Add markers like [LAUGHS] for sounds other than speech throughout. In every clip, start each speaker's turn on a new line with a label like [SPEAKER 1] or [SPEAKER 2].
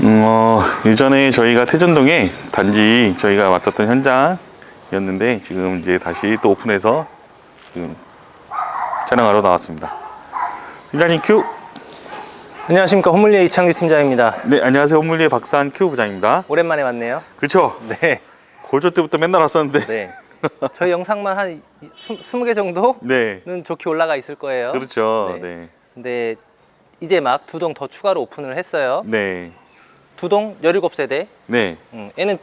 [SPEAKER 1] 음, 어, 예전에 저희가 태전동에 단지 저희가 맡았던 현장이었는데 지금 이제 다시 또 오픈해서 지금 촬영하러 나왔습니다. 팀장님 큐.
[SPEAKER 2] 안녕하십니까 호물리의 이창규 팀장입니다.
[SPEAKER 1] 네, 안녕하세요. 홈물리의 박산 큐 부장입니다.
[SPEAKER 2] 오랜만에 왔네요.
[SPEAKER 1] 그쵸?
[SPEAKER 2] 네,
[SPEAKER 1] 골조 때부터 맨날 왔었는데.
[SPEAKER 2] 네. 저희 영상만 한 스- 20개 정도는
[SPEAKER 1] 네.
[SPEAKER 2] 좋게 올라가 있을 거예요.
[SPEAKER 1] 그렇죠.
[SPEAKER 2] 네.
[SPEAKER 1] 네.
[SPEAKER 2] 근데 이제 막 두 동 더 추가로 오픈을 했어요.
[SPEAKER 1] 네.
[SPEAKER 2] 두동 17세대.
[SPEAKER 1] 네.
[SPEAKER 2] 음, 얘는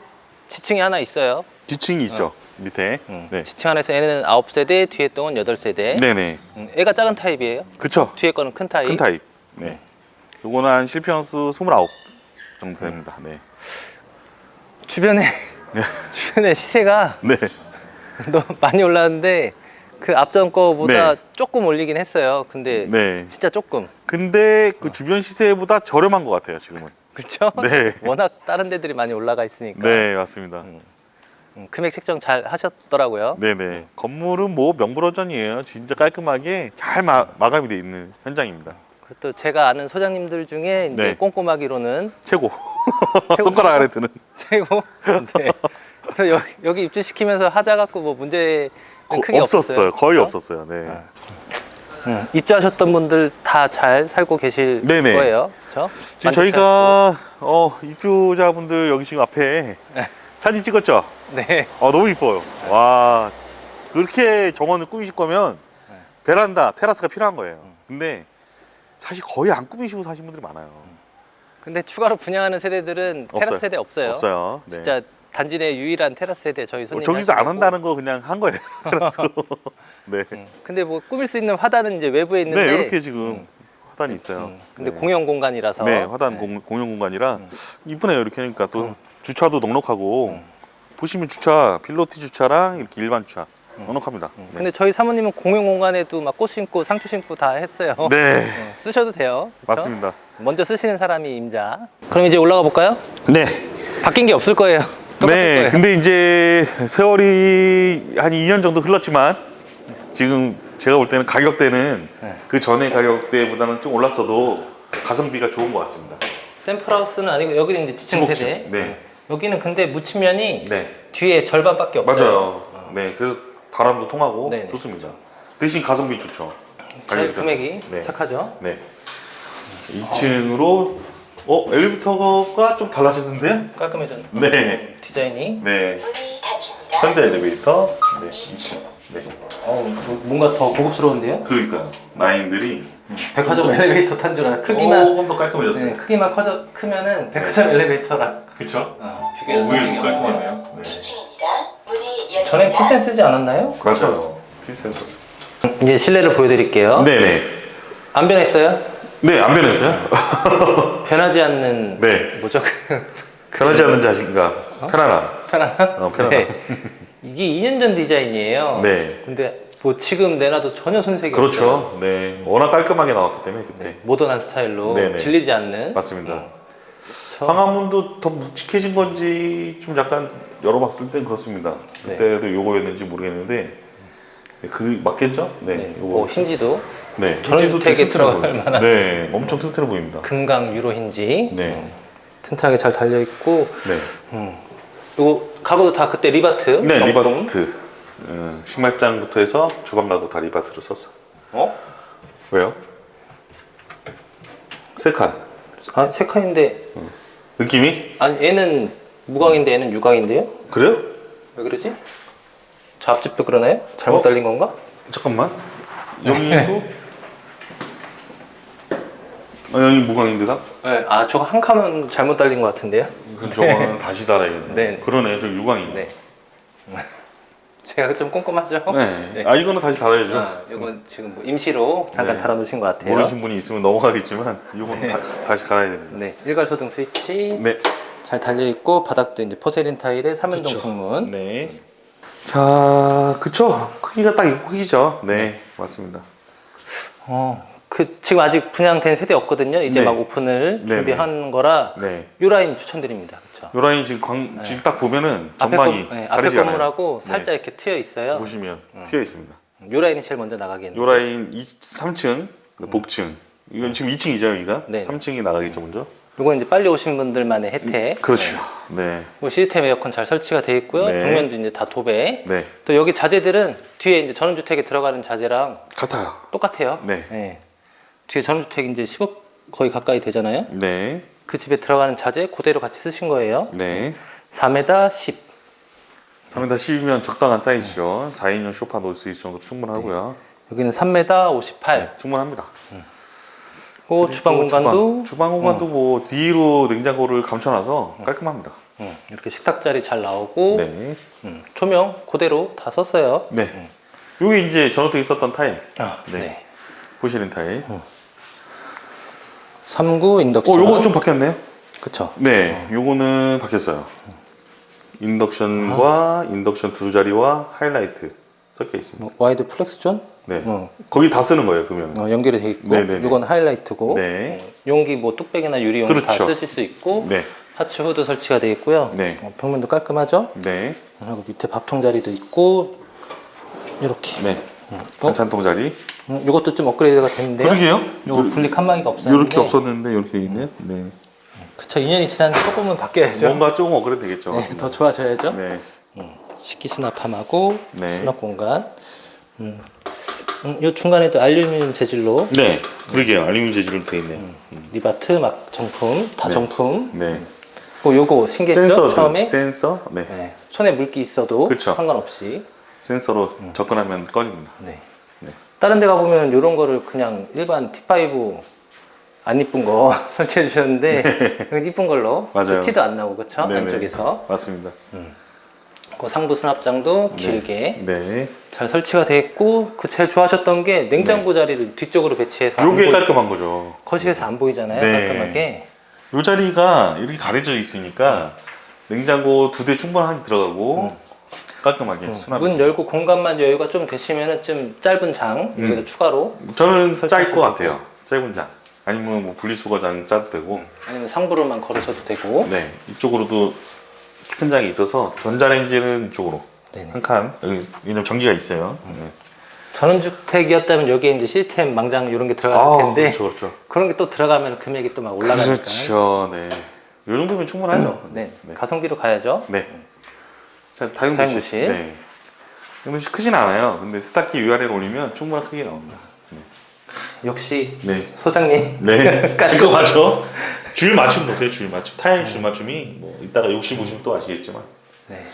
[SPEAKER 2] 지층이 하나 있어요.
[SPEAKER 1] 뒤층이 있죠. 밑에.
[SPEAKER 2] 음,
[SPEAKER 1] 네.
[SPEAKER 2] 지층 안에서 얘는 9세대, 뒤에 동은 8세대.
[SPEAKER 1] 네네.
[SPEAKER 2] 음, 얘가 작은 타입이에요.
[SPEAKER 1] 그쵸.
[SPEAKER 2] 뒤에 거는 큰 타입.
[SPEAKER 1] 큰 타입. 네. 요거는 한 실평수 29 정도 됩니다. 네.
[SPEAKER 2] 주변에
[SPEAKER 1] 네. [LAUGHS]
[SPEAKER 2] 주변에 시세가
[SPEAKER 1] 네. [LAUGHS]
[SPEAKER 2] 너무 많이 올랐는데 그 앞전 거보다
[SPEAKER 1] 네.
[SPEAKER 2] 조금 올리긴 했어요. 근데
[SPEAKER 1] 네.
[SPEAKER 2] 진짜 조금.
[SPEAKER 1] 근데 그 주변 시세보다 저렴한 것 같아요, 지금은.
[SPEAKER 2] 그렇죠? [LAUGHS]
[SPEAKER 1] 네.
[SPEAKER 2] 워낙 다른 데들이 많이 올라가 있으니까
[SPEAKER 1] 네, 맞습니다.
[SPEAKER 2] 음, 금액 책정 잘 하셨더라고요.
[SPEAKER 1] 네네. 건물은 뭐 명불허전이에요. 진짜 깔끔하게 잘 마, 마감이 돼 있는 현장입니다.
[SPEAKER 2] 그리고 또 제가 아는 소장님들 중에 이제
[SPEAKER 1] 네.
[SPEAKER 2] 꼼꼼하기로는
[SPEAKER 1] 최고. [LAUGHS] 손가락 아래 드는. [LAUGHS]
[SPEAKER 2] 최고. 네. 그래서 여기, 여기 입주시키면서 하자 갖고 뭐 문제
[SPEAKER 1] 거-
[SPEAKER 2] 크게
[SPEAKER 1] 없었어요. 거의
[SPEAKER 2] 그렇죠?
[SPEAKER 1] 없었어요. 네.
[SPEAKER 2] 음, 입주하셨던 분들 다 잘 살고 계실
[SPEAKER 1] 네네.
[SPEAKER 2] 거예요. 그렇죠?
[SPEAKER 1] 지금 저희가 어, 입주자분들 여기 지금 앞에
[SPEAKER 2] 네.
[SPEAKER 1] 사진 찍었죠?
[SPEAKER 2] 네.
[SPEAKER 1] 아, 너무 이뻐요. 와, 그렇게 정원을 꾸미실 거면
[SPEAKER 2] 네.
[SPEAKER 1] 베란다, 테라스가 필요한 거예요.
[SPEAKER 2] 음.
[SPEAKER 1] 근데 사실 거의 안 꾸미시고 사신 분들이 많아요.
[SPEAKER 2] 근데 추가로 분양하는 세대들은 테라스
[SPEAKER 1] 없어요.
[SPEAKER 2] 세대 없어요.
[SPEAKER 1] 없어요. 네.
[SPEAKER 2] 진짜 단지 내 유일한 테라스 세대 저희
[SPEAKER 1] 어,
[SPEAKER 2] 손님
[SPEAKER 1] 저기도 안 한다는 거 그냥 한 거예요. [LAUGHS] 테라스로. [LAUGHS] 네.
[SPEAKER 2] 근데 뭐 꾸밀 수 있는 화단은 이제 외부에 있는데
[SPEAKER 1] 네, 이렇게 지금
[SPEAKER 2] 음,
[SPEAKER 1] 화단이 있어요.
[SPEAKER 2] 음, 근데
[SPEAKER 1] 네.
[SPEAKER 2] 공용 공간이라서
[SPEAKER 1] 네, 화단
[SPEAKER 2] 네.
[SPEAKER 1] 공, 공용 공간이라
[SPEAKER 2] 음.
[SPEAKER 1] 이쁘네요. 이렇게 하니까 또
[SPEAKER 2] 음.
[SPEAKER 1] 주차도 넉넉하고
[SPEAKER 2] 음.
[SPEAKER 1] 보시면 주차 필로티 주차랑 이렇게 일반 주차
[SPEAKER 2] 음.
[SPEAKER 1] 넉넉합니다.
[SPEAKER 2] 음,
[SPEAKER 1] 네.
[SPEAKER 2] 근데 저희 사모님은 공용 공간에도 막 꽃 심고 상추 심고 다 했어요. [LAUGHS]
[SPEAKER 1] 네,
[SPEAKER 2] 어, 쓰셔도 돼요. 그쵸?
[SPEAKER 1] 맞습니다.
[SPEAKER 2] 먼저 쓰시는 사람이 임자. 그럼 이제 올라가 볼까요?
[SPEAKER 1] 네.
[SPEAKER 2] 바뀐 게 없을 거예요.
[SPEAKER 1] 네,
[SPEAKER 2] 거예요.
[SPEAKER 1] 근데 이제 세월이 한 2년 정도 흘렀지만 지금 제가 볼 때는 가격대는
[SPEAKER 2] 네.
[SPEAKER 1] 그 전에 가격대보다는 좀 올랐어도 가성비가 좋은 것 같습니다.
[SPEAKER 2] 샘플하우스는 아니고 여기는 이제 지층. 세대.
[SPEAKER 1] 네.
[SPEAKER 2] 여기는 근데 묻히면이
[SPEAKER 1] 네,
[SPEAKER 2] 뒤에 절반밖에 없어요.
[SPEAKER 1] 맞아요. 네, 그래서 바람도 통하고
[SPEAKER 2] 네네.
[SPEAKER 1] 좋습니다. 대신 가성비 좋죠.
[SPEAKER 2] 제일
[SPEAKER 1] 가격이
[SPEAKER 2] 금액이
[SPEAKER 1] 네.
[SPEAKER 2] 착하죠.
[SPEAKER 1] 네. 2층으로 어 엘리베이터가 좀 달라졌는데요?
[SPEAKER 2] 깔끔해졌네.
[SPEAKER 1] 네.
[SPEAKER 2] 디자인이.
[SPEAKER 1] 네.
[SPEAKER 3] 문이 닫힙니다.
[SPEAKER 1] 현대 엘리베이터. 네, 2층. 네.
[SPEAKER 2] 어, 뭔가 더 고급스러운데요?
[SPEAKER 1] 그러니까 라인들이
[SPEAKER 2] 백화점 엘리베이터 탄 줄 알아. 크기만
[SPEAKER 1] 조금 더 깔끔해졌어요.
[SPEAKER 2] 네, 크기만 커져 크면은 백화점 엘리베이터랑
[SPEAKER 1] 그쵸?
[SPEAKER 2] 어,
[SPEAKER 1] 어,
[SPEAKER 2] 비교해서 선생님이 없네요.
[SPEAKER 1] 깔끔하네요. 네.
[SPEAKER 3] 2층입니다. 문이 열립니다.
[SPEAKER 2] 전에 키센 쓰지 않았나요?
[SPEAKER 1] 맞아요. 디센서스.
[SPEAKER 2] 이제 실내를 보여드릴게요.
[SPEAKER 1] 네네.
[SPEAKER 2] 안 변했어요?
[SPEAKER 1] 네, 안 변했어요? [LAUGHS]
[SPEAKER 2] 변하지 않는
[SPEAKER 1] 네.
[SPEAKER 2] 뭐죠? [LAUGHS] 그
[SPEAKER 1] 변하지 않는 자신감. 편안함.
[SPEAKER 2] 편안함?
[SPEAKER 1] 어, 편안함.
[SPEAKER 2] 네. [LAUGHS] 이게 2년 전 디자인이에요.
[SPEAKER 1] 네.
[SPEAKER 2] 근데 뭐 지금 내놔도 전혀 손색이 없어요.
[SPEAKER 1] 그렇죠. 네. 워낙 깔끔하게 나왔기 때문에 그때.
[SPEAKER 2] 모던한 스타일로
[SPEAKER 1] 네네.
[SPEAKER 2] 질리지 않는.
[SPEAKER 1] 맞습니다.
[SPEAKER 2] 어. 저-
[SPEAKER 1] 황화문도 더 묵직해진 건지 좀 약간 열어봤을 땐 그렇습니다.
[SPEAKER 2] 네.
[SPEAKER 1] 그때도 요거였는지 모르겠는데 네, 그 맞겠죠? 네,
[SPEAKER 2] 네.
[SPEAKER 1] 요거.
[SPEAKER 2] 뭐 힌지도
[SPEAKER 1] 네, 힌지도 되게 튼튼해
[SPEAKER 2] 들어갈
[SPEAKER 1] 보여요.
[SPEAKER 2] 만한.
[SPEAKER 1] 네, 엄청 튼튼해 보입니다.
[SPEAKER 2] 금강 유로 힌지.
[SPEAKER 1] 네,
[SPEAKER 2] 튼튼하게 잘 달려 있고.
[SPEAKER 1] 네,
[SPEAKER 2] 음. 요거 가구도 다 그때 리바트.
[SPEAKER 1] 네,
[SPEAKER 2] 정품.
[SPEAKER 1] 리바트. 음, 식말장부터 해서 주방 가구 다 리바트로 썼어.
[SPEAKER 2] 어?
[SPEAKER 1] 왜요? 세 칸.
[SPEAKER 2] 아, 세 칸인데
[SPEAKER 1] 느낌이?
[SPEAKER 2] 아니 얘는 무광인데 얘는 유광인데요?
[SPEAKER 1] 그래요?
[SPEAKER 2] 왜 그러지? 저 앞집도 그러나요? 잘못
[SPEAKER 1] 어?
[SPEAKER 2] 달린 건가?
[SPEAKER 1] 잠깐만. 여기도 [LAUGHS] 아, 여기 무광인데다?
[SPEAKER 2] 네. 아 저거 한 칸은 잘못 달린 것 같은데요?
[SPEAKER 1] 그 저거는 다시 달아야겠네.
[SPEAKER 2] 네.
[SPEAKER 1] 그러네, 저 유광이네.
[SPEAKER 2] 네. [LAUGHS] 제가 좀 꼼꼼하죠?
[SPEAKER 1] 네.
[SPEAKER 2] 네.
[SPEAKER 1] 아 이거는 다시 달아야죠.
[SPEAKER 2] 아, 이건 지금 뭐 임시로 잠깐
[SPEAKER 1] 네.
[SPEAKER 2] 달아놓으신 것 같아요.
[SPEAKER 1] 모르신 분이 있으면 넘어가겠지만 이거는
[SPEAKER 2] 네.
[SPEAKER 1] 다, 다시 갈아야 됩니다.
[SPEAKER 2] 네, 일괄 소등 스위치
[SPEAKER 1] 네.
[SPEAKER 2] 잘 달려 있고 바닥도 이제 포세린 타일에 3연동
[SPEAKER 1] 그쵸.
[SPEAKER 2] 창문.
[SPEAKER 1] 네. 자, 그쵸. 크기가 딱 이 크기죠. 네, 맞습니다.
[SPEAKER 2] 어, 그 지금 아직 분양된 세대 없거든요. 이제
[SPEAKER 1] 네.
[SPEAKER 2] 막 오픈을
[SPEAKER 1] 네,
[SPEAKER 2] 준비한 거라
[SPEAKER 1] 네.
[SPEAKER 2] 요 라인 추천드립니다. 그렇죠?
[SPEAKER 1] 요 라인 지금 광, 지금 딱 보면은
[SPEAKER 2] 앞에,
[SPEAKER 1] 전망이
[SPEAKER 2] 건, 네, 앞에
[SPEAKER 1] 다르지 않아요.
[SPEAKER 2] 건물하고
[SPEAKER 1] 네.
[SPEAKER 2] 살짝 이렇게 트여 있어요.
[SPEAKER 1] 보시면 튀어 있습니다.
[SPEAKER 2] 요 라인이 제일 먼저 나가겠네요.
[SPEAKER 1] 요 라인 2, 3층, 복층. 이건 지금 2층이죠, 여기가?
[SPEAKER 2] 네.
[SPEAKER 1] 3층이 나가겠죠, 먼저.
[SPEAKER 2] 요건 이제 빨리 오신 분들만의 혜택.
[SPEAKER 1] 그렇죠. 네.
[SPEAKER 2] 뭐 시스템 에어컨 잘 설치가 돼 있고요.
[SPEAKER 1] 네.
[SPEAKER 2] 벽면도 이제 다 도배.
[SPEAKER 1] 네.
[SPEAKER 2] 또 여기 자재들은 뒤에 이제 전원주택에 들어가는 자재랑
[SPEAKER 1] 같아요.
[SPEAKER 2] 똑같아요.
[SPEAKER 1] 네.
[SPEAKER 2] 뒤에 전원주택 이제 10억 거의 가까이 되잖아요.
[SPEAKER 1] 네.
[SPEAKER 2] 그 집에 들어가는 자재 그대로 같이 쓰신 거예요.
[SPEAKER 1] 네.
[SPEAKER 2] 4m 10.
[SPEAKER 1] 3m 10이면 적당한 사이즈죠. 4인용 소파 놓을 수 있을 정도 충분하고요.
[SPEAKER 2] 여기는 3m 58.
[SPEAKER 1] 네, 충분합니다.
[SPEAKER 2] 그 주방 공간도
[SPEAKER 1] 주방, 주방 공간도 뭐 뒤로 냉장고를 감춰놔서 깔끔합니다.
[SPEAKER 2] 음, 이렇게 식탁 자리 잘 나오고
[SPEAKER 1] 네.
[SPEAKER 2] 음, 조명 그대로 다 썼어요.
[SPEAKER 1] 네. 요게 이제 전원택 있었던 타일.
[SPEAKER 2] 아,
[SPEAKER 1] 네.
[SPEAKER 2] 네.
[SPEAKER 1] 포시린 타일.
[SPEAKER 2] 39
[SPEAKER 1] 어,
[SPEAKER 2] 인덕션.
[SPEAKER 1] 요건 좀 바뀌었네요.
[SPEAKER 2] 그쵸.
[SPEAKER 1] 네, 요거는 바뀌었어요. 인덕션과 인덕션 두 자리와 하이라이트 섞여 있습니다.
[SPEAKER 2] 뭐, 와이드 플렉스 존
[SPEAKER 1] 네.
[SPEAKER 2] 어.
[SPEAKER 1] 거기 다 쓰는 거예요, 그러면.
[SPEAKER 2] 어, 연결이 돼 있고
[SPEAKER 1] 네네네.
[SPEAKER 2] 이건 하이라이트고
[SPEAKER 1] 네.
[SPEAKER 2] 어, 용기 뭐 뚝배기나 유리용 다
[SPEAKER 1] 그렇죠.
[SPEAKER 2] 쓰실 수 있고
[SPEAKER 1] 네.
[SPEAKER 2] 하츠 후드 설치가 돼 있고요.
[SPEAKER 1] 네.
[SPEAKER 2] 어, 벽면도 깔끔하죠.
[SPEAKER 1] 네.
[SPEAKER 2] 그리고 밑에 밥통 자리도 있고 이렇게.
[SPEAKER 1] 네.
[SPEAKER 2] 어?
[SPEAKER 1] 반찬통 자리.
[SPEAKER 2] 음, 이것도 좀 업그레이드가 됐는데요.
[SPEAKER 1] 그러게요.
[SPEAKER 2] 요거 분리 칸막이가 없었는데.
[SPEAKER 1] 이렇게 없었는데 이렇게 있네요. 네.
[SPEAKER 2] 그쵸. 2년이 지났는데 조금은 바뀌어야죠.
[SPEAKER 1] 뭔가 조금 업그레이드 되겠죠.
[SPEAKER 2] 네, 더 좋아져야죠.
[SPEAKER 1] 네.
[SPEAKER 2] 음, 식기 수납함하고
[SPEAKER 1] 네.
[SPEAKER 2] 수납 공간. 음. 음, 요 중간에도 알루미늄 재질로
[SPEAKER 1] 네. 그러게요. 알루미늄 재질로 되어 있네요.
[SPEAKER 2] 리바트 막 정품 다
[SPEAKER 1] 네.
[SPEAKER 2] 정품.
[SPEAKER 1] 네.
[SPEAKER 2] 그 요거 신기했죠?
[SPEAKER 1] 센서
[SPEAKER 2] 처음에
[SPEAKER 1] 센서. 네.
[SPEAKER 2] 네, 손에 물기 있어도
[SPEAKER 1] 그쵸.
[SPEAKER 2] 상관없이.
[SPEAKER 1] 센서로 접근하면 꺼집니다.
[SPEAKER 2] 네.
[SPEAKER 1] 네.
[SPEAKER 2] 다른 데 가보면 이런 거를 그냥 일반 T5 안 이쁜 거 [LAUGHS] 설치해 주셨는데 이건 이쁜 걸로
[SPEAKER 1] 네. 맞아요.
[SPEAKER 2] 티도 안 나고 그쵸?
[SPEAKER 1] 네네.
[SPEAKER 2] 안쪽에서
[SPEAKER 1] 맞습니다.
[SPEAKER 2] 그 상부 수납장도
[SPEAKER 1] 네.
[SPEAKER 2] 길게
[SPEAKER 1] 네.
[SPEAKER 2] 잘 설치가 돼 있고 그 제일 좋아하셨던 게 냉장고 자리를 뒤쪽으로 배치해서 안
[SPEAKER 1] 요게 깔끔한 거죠.
[SPEAKER 2] 거실에서 안 보이잖아요
[SPEAKER 1] 네.
[SPEAKER 2] 깔끔하게
[SPEAKER 1] 요 자리가 이렇게 가려져 있으니까 냉장고 두 대 충분하게 들어가고 깔끔하게 수납.
[SPEAKER 2] 문 열고 공간만 여유가 좀 되시면은 좀 짧은 장
[SPEAKER 1] 음.
[SPEAKER 2] 여기다 추가로
[SPEAKER 1] 저는 짧을 것 같아요. 짧은 장. 아니면 뭐 분리수거장 짜도 되고.
[SPEAKER 2] 아니면 상부로만 걸으셔도 되고
[SPEAKER 1] 네. 이쪽으로도 큰 장이 있어서 전자레인지는 이쪽으로
[SPEAKER 2] 네네.
[SPEAKER 1] 한 칸. 여기 왜냐면 전기가 있어요. 네.
[SPEAKER 2] 전원주택이었다면 여기에 이제 시스템 망장 이런 게 들어갔을
[SPEAKER 1] 아,
[SPEAKER 2] 텐데
[SPEAKER 1] 그렇죠, 그렇죠. [LAUGHS]
[SPEAKER 2] 그런 게 또 들어가면 금액이 또 막 올라가니까
[SPEAKER 1] 그렇죠. 네. 요 정도면 충분하죠.
[SPEAKER 2] 네.
[SPEAKER 1] 네.
[SPEAKER 2] 가성비로 가야죠
[SPEAKER 1] 네. 자. 다용도실. 네. 다용도실 크진 않아요. 근데 세탁기 위아래로 올리면 충분한 크게 나옵니다.
[SPEAKER 2] 역시
[SPEAKER 1] 네.
[SPEAKER 2] 소장님
[SPEAKER 1] 네. [LAUGHS]
[SPEAKER 2] 깔끔.
[SPEAKER 1] 이거 맞죠? 줄 맞춤 보세요. 줄 맞춤. 타일 줄 맞춤이 뭐 이따가 욕심 보시면 또 아시겠지만.
[SPEAKER 2] 네.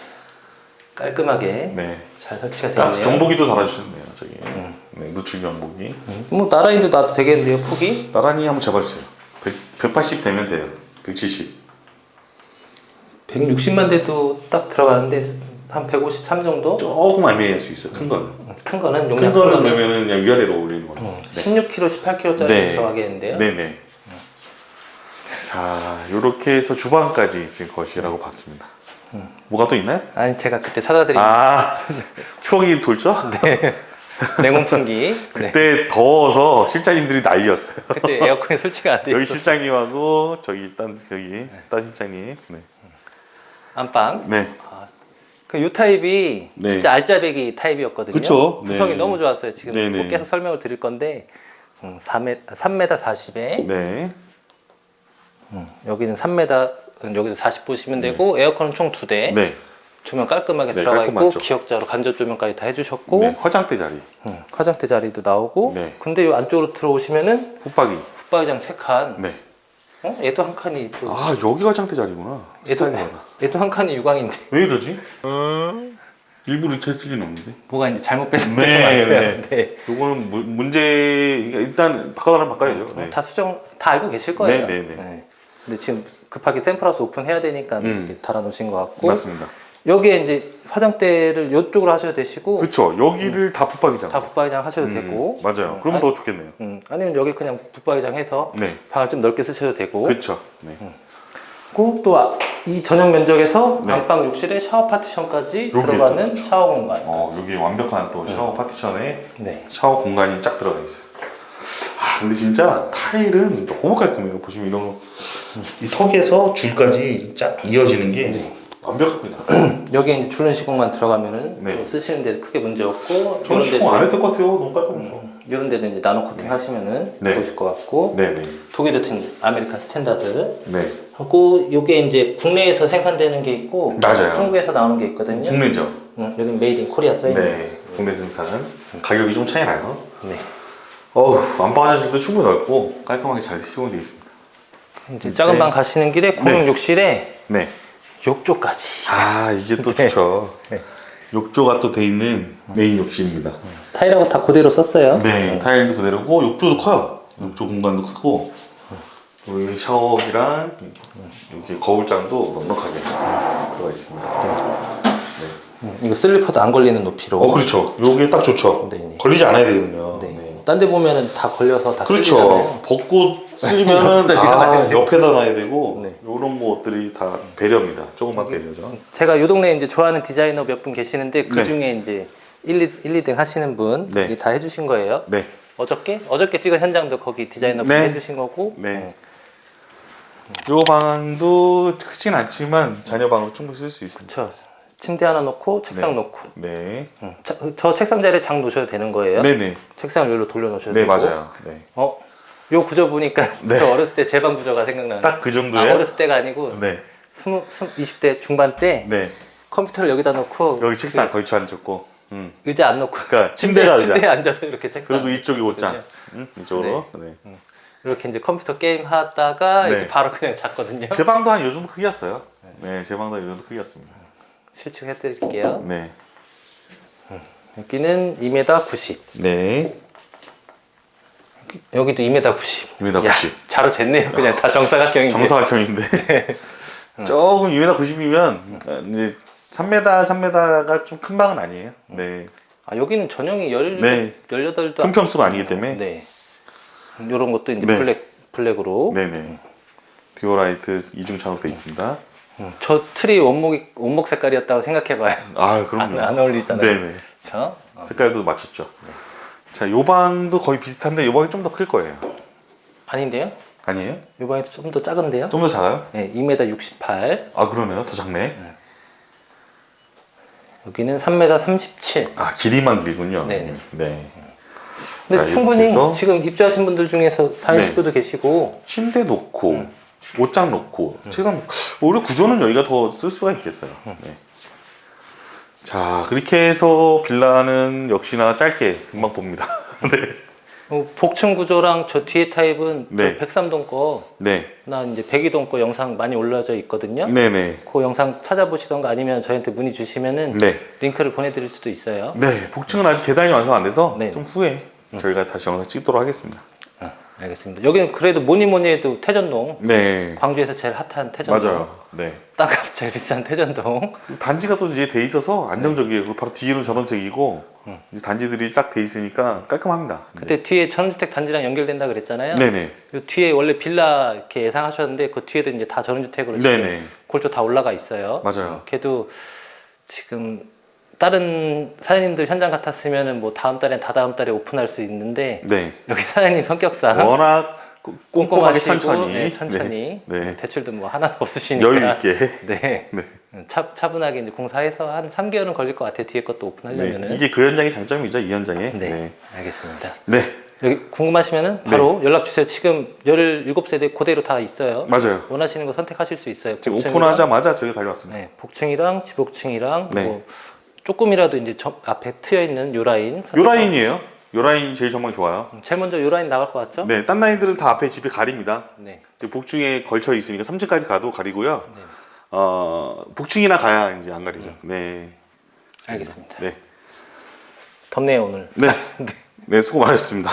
[SPEAKER 2] 깔끔하게
[SPEAKER 1] 네.
[SPEAKER 2] 잘 설치가
[SPEAKER 1] 가스
[SPEAKER 2] 있네요
[SPEAKER 1] 경보기도 달아주셨네요. 저기. 네, 누출 경보기.
[SPEAKER 2] 뭐 나라인도 놔도 되겠는데요 폭이
[SPEAKER 1] 나란히 한번 잡아주세요. 100, 180 되면 돼요. 170.
[SPEAKER 2] 160만 대도 딱 들어가는데 한 153 정도
[SPEAKER 1] 조금 애매할 수 있어요. 큰 거는.
[SPEAKER 2] 큰 거는
[SPEAKER 1] 큰
[SPEAKER 2] 용량
[SPEAKER 1] 거는 그러면은 그냥 위아래로 올리는 거죠.
[SPEAKER 2] 음, 16kg 18kg짜리
[SPEAKER 1] 네.
[SPEAKER 2] 들어가겠는데요
[SPEAKER 1] 네네. 자, 요렇게 해서 주방까지 지금 거실이라고 봤습니다. 뭐가 또 있나요?
[SPEAKER 2] 아니 제가 그때 사다 드린
[SPEAKER 1] 아, [LAUGHS] 추억이 돌죠?
[SPEAKER 2] 냉온풍기 [LAUGHS] 네.
[SPEAKER 1] 그때 더워서 실장님들이 난리였어요.
[SPEAKER 2] 그때 에어컨이 설치가 안 돼
[SPEAKER 1] 여기
[SPEAKER 2] 있어
[SPEAKER 1] 실장님하고 저기 딴 여기 딴 실장님. 네.
[SPEAKER 2] 안방
[SPEAKER 1] 네.
[SPEAKER 2] 그요 타입이
[SPEAKER 1] 네.
[SPEAKER 2] 진짜 알짜배기 타입이었거든요.
[SPEAKER 1] 그쵸.
[SPEAKER 2] 구성이
[SPEAKER 1] 네.
[SPEAKER 2] 너무 좋았어요. 지금
[SPEAKER 1] 네네.
[SPEAKER 2] 꼭 계속 설명을 드릴 건데 음, 3m, 3m 40에
[SPEAKER 1] 네.
[SPEAKER 2] 여기는 3m 여기도 40 보시면 되고 에어컨은 총 두 대.
[SPEAKER 1] 네.
[SPEAKER 2] 조명 깔끔하게
[SPEAKER 1] 네,
[SPEAKER 2] 들어가
[SPEAKER 1] 깔끔하죠.
[SPEAKER 2] 있고 기역자로 간접 조명까지 다 해주셨고
[SPEAKER 1] 네. 화장대 자리.
[SPEAKER 2] 음, 화장대 자리도 나오고
[SPEAKER 1] 네.
[SPEAKER 2] 근데 요 안쪽으로 들어오시면은
[SPEAKER 1] 붙박이.
[SPEAKER 2] 붙박이장 세 칸.
[SPEAKER 1] 네.
[SPEAKER 2] 어? 얘도 한 칸이 또
[SPEAKER 1] 아, 여기 화장대 자리구나.
[SPEAKER 2] 얘도. 얘도 한 칸이 유광인데
[SPEAKER 1] 왜 이러지? 일부러 이렇게 했을 리는 없는데.
[SPEAKER 2] 뭐가 이제 잘못 뺏은
[SPEAKER 1] 네,
[SPEAKER 2] 데가 많아요.
[SPEAKER 1] 네.
[SPEAKER 2] 네.
[SPEAKER 1] 요거는 무- 문제 그러니까 일단 바꿔달라면 바꿔야죠. 네.
[SPEAKER 2] 다 수정 다 알고 계실 거예요.
[SPEAKER 1] 네, 네, 네.
[SPEAKER 2] 근데 지금 급하게 샘플하우스 오픈해야 되니까
[SPEAKER 1] 음.
[SPEAKER 2] 이렇게 달아놓으신 것 같고
[SPEAKER 1] 맞습니다.
[SPEAKER 2] 여기에 이제 화장대를 이쪽으로 하셔도 되시고
[SPEAKER 1] 그렇죠. 여기를 다 붙박이잖아.
[SPEAKER 2] 다 붙박이장 하셔도 되고
[SPEAKER 1] 맞아요.
[SPEAKER 2] 어,
[SPEAKER 1] 그러면
[SPEAKER 2] 아니-
[SPEAKER 1] 더 좋겠네요.
[SPEAKER 2] 음, 아니면 여기 그냥 붙박이장 해서
[SPEAKER 1] 네.
[SPEAKER 2] 방을 좀 넓게 쓰셔도 되고
[SPEAKER 1] 그렇죠. 네.
[SPEAKER 2] 그리고 또 이 전용 면적에서
[SPEAKER 1] 네.
[SPEAKER 2] 안방 욕실에 샤워 파티션까지
[SPEAKER 1] 여기에
[SPEAKER 2] 들어가는
[SPEAKER 1] 그렇죠.
[SPEAKER 2] 샤워 공간
[SPEAKER 1] 어, 여기 완벽한 또 샤워 파티션에
[SPEAKER 2] 네.
[SPEAKER 1] 샤워 공간이 쫙 들어가 있어요. 아, 근데 진짜 타일은 너무 깔끔해요. 보시면 이런 거. 이 턱에서 줄까지 쫙 이어지는 게
[SPEAKER 2] 네.
[SPEAKER 1] 완벽합니다. [CLEARS THROAT]
[SPEAKER 2] 여기에 이제 줄눈 시공만 들어가면은
[SPEAKER 1] 네.
[SPEAKER 2] 뭐 쓰시는 데 크게 문제 없고
[SPEAKER 1] 저는 시공 안 했을 것 같아요. 너무 깔끔해서.
[SPEAKER 2] 음, 이런 데도 이제 나노 코팅 하시면은
[SPEAKER 1] 네.
[SPEAKER 2] 좋으실 것 같고
[SPEAKER 1] 네 네.
[SPEAKER 2] 독일 같은 아메리칸 스탠다드
[SPEAKER 1] 네.
[SPEAKER 2] 하고 요게 이제 국내에서 생산되는 게 있고
[SPEAKER 1] 맞아요.
[SPEAKER 2] 중국에서 나오는 게 있거든요.
[SPEAKER 1] 국내죠.
[SPEAKER 2] 응, 여기 메이드 인 코리아 써 있는.
[SPEAKER 1] 네. 국내 생산. 가격이 좀 차이 나요.
[SPEAKER 2] 네.
[SPEAKER 1] 어우, 안방 화장실도 충분히 넓고 깔끔하게 잘 시공되어 있습니다.
[SPEAKER 2] 이제 작은
[SPEAKER 1] 네.
[SPEAKER 2] 방 가시는 길에 공용
[SPEAKER 1] 네.
[SPEAKER 2] 욕실에
[SPEAKER 1] 네.
[SPEAKER 2] 욕조까지.
[SPEAKER 1] 아, 이게 또 [LAUGHS]
[SPEAKER 2] 네.
[SPEAKER 1] 좋죠.
[SPEAKER 2] 네.
[SPEAKER 1] 욕조가 또 돼 있는 메인 욕실입니다.
[SPEAKER 2] 타일하고 다 그대로 썼어요.
[SPEAKER 1] 네, 타일도 그대로고 욕조도 커요. 욕조 공간도 크고 여기 샤워기랑 이렇게 거울장도 넉넉하게 들어가 있습니다.
[SPEAKER 2] 음, 이거 슬리퍼도 안 걸리는 높이로.
[SPEAKER 1] 어, 그렇죠. 요게 딱 좋죠.
[SPEAKER 2] 네, 네.
[SPEAKER 1] 걸리지 않아야 되거든요.
[SPEAKER 2] 네.
[SPEAKER 1] 네.
[SPEAKER 2] 딴 데 보면은 다 걸려서 다
[SPEAKER 1] 그렇죠. 벗고 쓰면은
[SPEAKER 2] 옆에다
[SPEAKER 1] 아,
[SPEAKER 2] 놔야 돼요.
[SPEAKER 1] 옆에다 놔야 되고
[SPEAKER 2] 네.
[SPEAKER 1] 요런 것들이 다 배려입니다. 조금만 배려죠.
[SPEAKER 2] 제가 요 동네에 이제 좋아하는 디자이너 몇 분 계시는데 그
[SPEAKER 1] 네.
[SPEAKER 2] 중에 이제 1, 2, 1, 2등 하시는 분
[SPEAKER 1] 네.
[SPEAKER 2] 다 해주신 거예요.
[SPEAKER 1] 네.
[SPEAKER 2] 어저께? 어저께 찍은 현장도 거기 디자이너 분
[SPEAKER 1] 네.
[SPEAKER 2] 해주신 거고.
[SPEAKER 1] 네. 요 방도 크진 않지만 자녀 방으로 충분히 쓸 수 있습니다.
[SPEAKER 2] 저 침대 하나 놓고 책상
[SPEAKER 1] 네.
[SPEAKER 2] 놓고.
[SPEAKER 1] 네.
[SPEAKER 2] 응. 자, 저 책상 자리에 장 놓으셔도 되는 거예요.
[SPEAKER 1] 네네.
[SPEAKER 2] 책상을 여기로 돌려 놓으셔도
[SPEAKER 1] 네,
[SPEAKER 2] 되고.
[SPEAKER 1] 맞아요. 네.
[SPEAKER 2] 어? 요 구조 보니까 [LAUGHS]
[SPEAKER 1] 네.
[SPEAKER 2] 저 [LAUGHS] 어렸을 때 제 방 구조가 생각나요.
[SPEAKER 1] 딱그
[SPEAKER 2] 아,
[SPEAKER 1] 정도예요?
[SPEAKER 2] 어렸을 때가 아니고
[SPEAKER 1] 네.
[SPEAKER 2] 스무, 스무, 20대 중반 때
[SPEAKER 1] 네.
[SPEAKER 2] 컴퓨터를 여기다 놓고
[SPEAKER 1] 여기 책상 걸쳐 앉았고, 음.
[SPEAKER 2] 의자 안 놓고
[SPEAKER 1] 그러니까 [LAUGHS] 침대가 의자.
[SPEAKER 2] 침대에 앉아서 이렇게 책상
[SPEAKER 1] 그리고 이쪽이 옷장. 음? 이쪽으로. 네.
[SPEAKER 2] 이렇게 이제 컴퓨터 게임 하다가
[SPEAKER 1] 네.
[SPEAKER 2] 이렇게 바로 그냥 잤거든요.
[SPEAKER 1] 제 방도 한 요 정도 크기였어요. 네, 제 방도 요 정도 크기였습니다.
[SPEAKER 2] 실측해 드릴게요.
[SPEAKER 1] 네.
[SPEAKER 2] 여기는 2m 90.
[SPEAKER 1] 네.
[SPEAKER 2] 여기도 2m 90.
[SPEAKER 1] 2m 90.
[SPEAKER 2] 자로 쟀네요. 그냥 다 정사각형인데.
[SPEAKER 1] 정사각형인데 [LAUGHS] 조금 2m 90이면 이제 3m, 3m가 좀 큰 방은 아니에요. 네.
[SPEAKER 2] 아, 여기는 전용이 17,
[SPEAKER 1] 네.
[SPEAKER 2] 18도
[SPEAKER 1] 큰 평수가 아니기 때문에.
[SPEAKER 2] 네. 이런 것도 이제
[SPEAKER 1] 네.
[SPEAKER 2] 블랙 블랙으로.
[SPEAKER 1] 네네. 듀오라이트 이중 장착돼 있습니다.
[SPEAKER 2] 음, 저 트리 원목이 원목 색깔이었다고 생각해 봐요.
[SPEAKER 1] 아, 그럼요.
[SPEAKER 2] 안, 안 어울리잖아요.
[SPEAKER 1] 네네.
[SPEAKER 2] 저 어.
[SPEAKER 1] 색깔도 맞췄죠. 자, 요 방도 거의 비슷한데 요 방이 좀 더 클 거예요.
[SPEAKER 2] 아닌데요?
[SPEAKER 1] 아니에요?
[SPEAKER 2] 이번에 좀더 작은데요?
[SPEAKER 1] 좀 더 작아요?
[SPEAKER 2] 네, 2m 68.
[SPEAKER 1] 아, 그러네요. 더 작네.
[SPEAKER 2] 여기는 3m 37.
[SPEAKER 1] 아, 길이만 길군요.
[SPEAKER 2] 네네.
[SPEAKER 1] 네.
[SPEAKER 2] 근데
[SPEAKER 1] 자,
[SPEAKER 2] 충분히
[SPEAKER 1] 이렇게 해서-
[SPEAKER 2] 지금 입주하신 분들 중에서 4인
[SPEAKER 1] 네.
[SPEAKER 2] 식구도 계시고
[SPEAKER 1] 침대 놓고
[SPEAKER 2] 음.
[SPEAKER 1] 옷장 놓고 책상 놓고 오히려 구조는 여기가 더 쓸 수가 있겠어요.
[SPEAKER 2] 음.
[SPEAKER 1] 네. 자 그렇게 해서 빌라는 역시나 짧게 금방 봅니다. [LAUGHS] 네.
[SPEAKER 2] 어, 복층 구조랑 저 뒤에 타입은
[SPEAKER 1] 네.
[SPEAKER 2] 저 103동 거,
[SPEAKER 1] 네.
[SPEAKER 2] 나 이제 102동 거 영상 많이 올라져 있거든요.
[SPEAKER 1] 네네.
[SPEAKER 2] 그 영상 찾아보시던가 아니면 저희한테 문의 주시면은
[SPEAKER 1] 네.
[SPEAKER 2] 링크를 보내드릴 수도 있어요.
[SPEAKER 1] 네. 복층은 아직 계단이 완성 안 돼서
[SPEAKER 2] 네.
[SPEAKER 1] 좀 후에 저희가 다시 영상 찍도록 하겠습니다.
[SPEAKER 2] 아, 알겠습니다. 여기는 그래도 뭐니 뭐니 해도 태전동.
[SPEAKER 1] 네.
[SPEAKER 2] 광주에서 제일 핫한 태전동.
[SPEAKER 1] 맞아요. 네.
[SPEAKER 2] 땅값 제일 비싼 태전동.
[SPEAKER 1] 단지가 또 이제 돼 있어서 안정적이에요. 그리고 바로 뒤에는 전원책이고 이제 단지들이 딱돼 있으니까 깔끔합니다.
[SPEAKER 2] 그때 뒤에 전원주택 단지랑 연결된다 그랬잖아요.
[SPEAKER 1] 네네.
[SPEAKER 2] 요 뒤에 원래 빌라 이렇게 예상하셨는데 그 뒤에도 이제 다 전원주택으로
[SPEAKER 1] 네네.
[SPEAKER 2] 골조 다 올라가 있어요.
[SPEAKER 1] 맞아요.
[SPEAKER 2] 걔도 지금 다른 사장님들 현장 같았으면은 뭐 다음 달에 다다음 달에 오픈할 수 있는데
[SPEAKER 1] 네.
[SPEAKER 2] 여기 사장님 성격상
[SPEAKER 1] 워낙 꼼- 꼼꼼하게
[SPEAKER 2] 꼼꼼하시고,
[SPEAKER 1] 천천히.
[SPEAKER 2] 네, 천천히
[SPEAKER 1] 네. 네.
[SPEAKER 2] 대출도 뭐 하나도 없으시니까
[SPEAKER 1] 여유 있게. [LAUGHS]
[SPEAKER 2] 네.
[SPEAKER 1] 네.
[SPEAKER 2] 차, 차분하게 이제 공사해서 한 3개월은 걸릴 것 같아요. 뒤에 것도 오픈하려면은.
[SPEAKER 1] 네. 이게 그 현장의 장점이죠. 이 현장의.
[SPEAKER 2] 네.
[SPEAKER 1] 네.
[SPEAKER 2] 알겠습니다.
[SPEAKER 1] 네.
[SPEAKER 2] 여기 궁금하시면은 바로 연락 주세요. 지금 17세대 그대로 다 있어요.
[SPEAKER 1] 맞아요.
[SPEAKER 2] 원하시는 거 선택하실 수 있어요.
[SPEAKER 1] 지금
[SPEAKER 2] 복층이랑-
[SPEAKER 1] 오픈하자마자 저희 달려왔습니다.
[SPEAKER 2] 네, 복층이랑 지복층이랑
[SPEAKER 1] 네.
[SPEAKER 2] 뭐 조금이라도 이제 저 앞에 트여 있는 요 라인.
[SPEAKER 1] 요 라인이에요. 요 라인 제일 전망이 좋아요.
[SPEAKER 2] 제일 먼저 요 라인 나갈 것 같죠?
[SPEAKER 1] 네. 딴 라인들은 다 앞에 집에 가립니다.
[SPEAKER 2] 네.
[SPEAKER 1] 복층에 걸쳐 있으니까 3층까지 가도 가리고요.
[SPEAKER 2] 네.
[SPEAKER 1] 어, 복층이나 가야 이제 안 가리죠. 네.
[SPEAKER 2] 알겠습니다.
[SPEAKER 1] 네.
[SPEAKER 2] 덥네요 오늘. [LAUGHS]
[SPEAKER 1] 네. 네, 수고 많으셨습니다.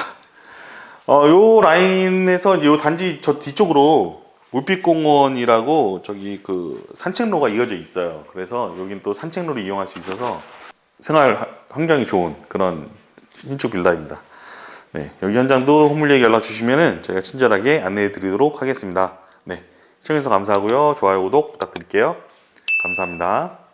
[SPEAKER 1] 어, 요 라인에서 요 단지 저 뒤쪽으로 물빛공원이라고 저기 그 산책로가 이어져 있어요. 그래서 여긴 또 산책로를 이용할 수 있어서 생활 하- 환경이 좋은 그런 신축 빌라입니다. 네, 여기 현장도 호물리에 연락 주시면은 저희가 친절하게 안내해 드리도록 하겠습니다. 네, 시청해주셔서 감사하고요. 좋아요, 구독 부탁드릴게요. 감사합니다.